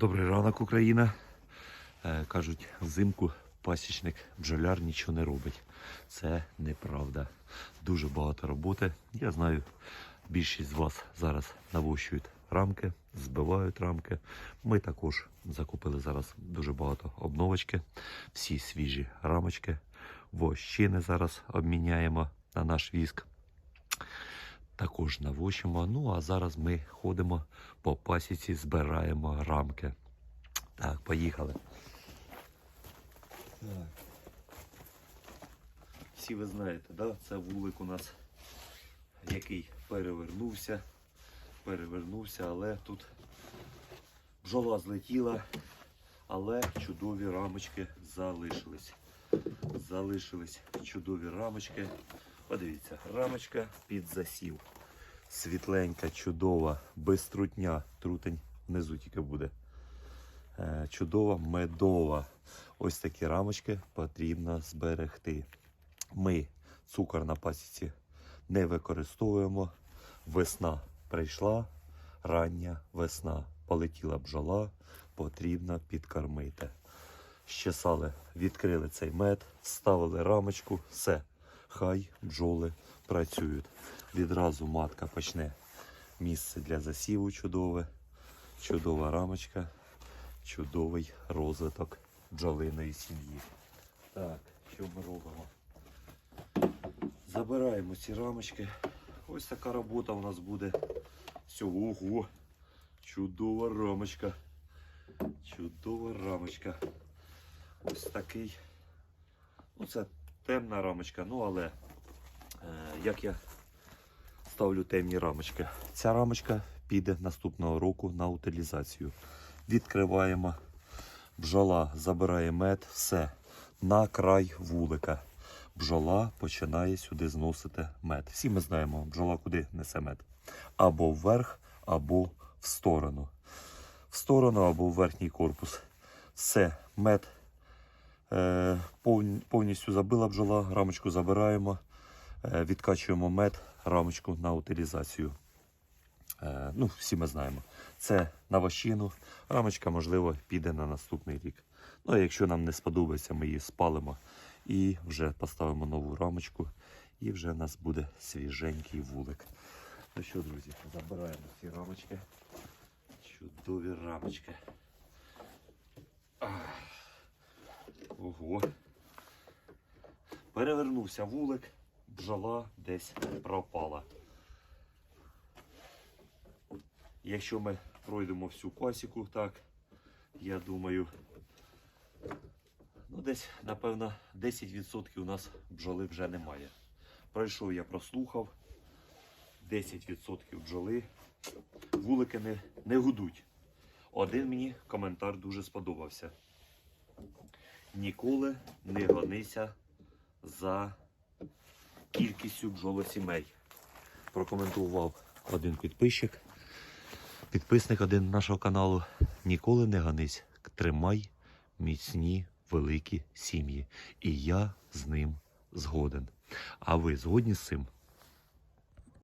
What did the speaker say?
Добрий ранок, Україна. Е, кажуть, взимку пасічник бджоляр нічого не робить. Це неправда. Дуже багато роботи. Я знаю, більшість з вас зараз навощують рамки, збивають рамки. Ми також закупили зараз дуже багато обновочки, всі свіжі рамочки. Вощини зараз обміняємо на наш віск. Також навощимо. Ну а зараз ми ходимо по пасіці, збираємо рамки. Так, поїхали. Так. Всі ви знаєте, да? це вулик у нас, який перевернувся. Перевернувся, але тут бджола злетіла, але чудові рамочки залишились. Залишились чудові рамочки. Подивіться, рамочка під засів. Світленька, чудова, без трутня. Трутень внизу тільки буде. Е, Чудова, медова. Ось такі рамочки потрібно зберегти. Ми цукор на пасіці не використовуємо. Весна прийшла, рання весна. Полетіла бджола, потрібно підкормити. Щесали, відкрили цей мед, ставили рамочку, все. Хай бджоли працюють. Відразу матка почне місце для засіву чудове, чудова рамочка, чудовий розвиток бджолиної сім'ї. Так, що ми робимо? Забираємо ці рамочки. Ось така робота у нас буде. Ого, чудова рамочка. Чудова рамочка. Ось такий. Ну, це темна рамочка, ну але е, як я ставлю темні рамочки. Ця рамочка піде наступного року на утилізацію. Відкриваємо. Бджола забирає мед, все. На край вулика. Бджола починає сюди зносити мед. Всі ми знаємо, бджола куди несе мед. Або вверх, або в сторону. В сторону або в верхній корпус. Все, мед повністю забила бджола, рамочку забираємо, е, відкачуємо мед, рамочку на утилізацію. Е, Ну, всі ми знаємо. Це на вощину. Рамочка, можливо, піде на наступний рік. Ну, а якщо нам не сподобається, ми її спалимо і вже поставимо нову рамочку, і вже в нас буде свіженький вулик. Ну що, друзі, забираємо ці рамочки. Чудові рамочки. Ого. Перевернувся вулик, бджола десь пропала. Якщо ми пройдемо всю пасіку, так, я думаю, ну десь, напевно, 10% у нас бджоли вже немає. Пройшов я прослухав. 10% бджоли. Вулики не, не гудуть. Один мені коментар дуже сподобався. Ніколи не гонися за кількістю бджолосімей. Прокоментував один підписчик, підписник один нашого каналу. Ніколи не гонись, тримай міцні великі сім'ї. І я з ним згоден. А ви згодні з цим?